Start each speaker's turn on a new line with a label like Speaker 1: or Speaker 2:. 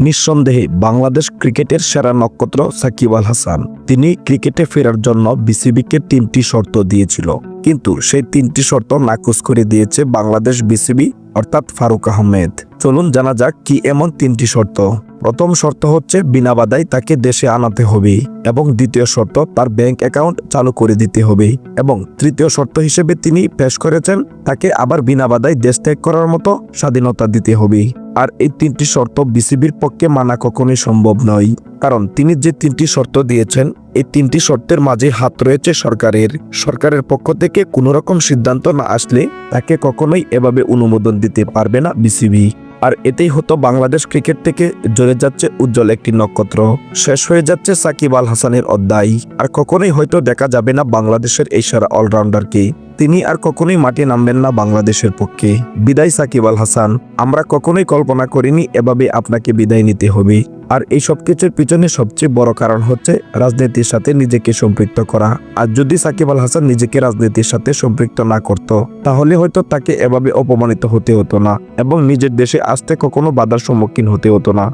Speaker 1: নিঃসন্দেহে বাংলাদেশ ক্রিকেটের সেরা নক্ষত্র সাকিব আল হাসান। তিনি ক্রিকেটে ফেরার জন্য বিসিবিকে তিনটি শর্ত দিয়েছিল। কিন্তু সেই তিনটি শর্ত নাকচ করে দিয়েছে বাংলাদেশ বিসিবি, অর্থাৎ ফারুক আহমেদ। চলুন জানা যাক কি এমন তিনটি শর্ত। প্রথম শর্ত হচ্ছে, বিনা বাধায় তাকে দেশে আনাতে হবে। এবং দ্বিতীয় শর্ত, তার ব্যাংক অ্যাকাউন্ট চালু করে দিতে হবে। এবং তৃতীয় শর্ত হিসেবে তিনি পেশ করেছেন, তাকে আবার বিনা বাধায় দেশ ত্যাগ করার মতো স্বাধীনতা দিতে হবে। আর এই তিনটি শর্ত বিসিবির পক্ষে মানা কখনোই সম্ভব নয়। কারণ তিনি যে তিনটি শর্ত দিয়েছেন, এই তিনটি শর্তের মাঝে হাত রয়েছে সরকারের। সরকারের পক্ষ থেকে কোনো রকম সিদ্ধান্ত না আসলে তাকে কখনোই এভাবে অনুমোদন দিতে পারবে না বিসিবি। আর এতেই হতো বাংলাদেশ ক্রিকেট থেকে জ্বলে যাচ্ছে উজ্জ্বল একটি নক্ষত্র। শেষ হয়ে যাচ্ছে সাকিব আল হাসানের অধ্যায়। আর কখনোই হয়তো দেখা যাবে না বাংলাদেশের এই সেরা অলরাউন্ডারকে। তিনি আর কখনোই মাঠে নামবেন না বাংলাদেশের পক্ষে। বিদায় সাকিব আল হাসান। আমরা কখনোই কল্পনা করিনি এভাবে আপনাকে বিদায় নিতে হবে। আর এই সব কিছুর পিছনে সবচেয়ে বড় কারণ হচ্ছে রাজনীতির সাথে নিজেকে সম্পৃক্ত করা। আর যদি সাকিব আল হাসান নিজেকে রাজনীতির সাথে সম্পৃক্ত না করত, তাহলে হয়তো তাকে এভাবে অপমানিত হতে হতো না এবং নিজের দেশে আসতে কখনো বাধার সম্মুখীন হতে হতো না।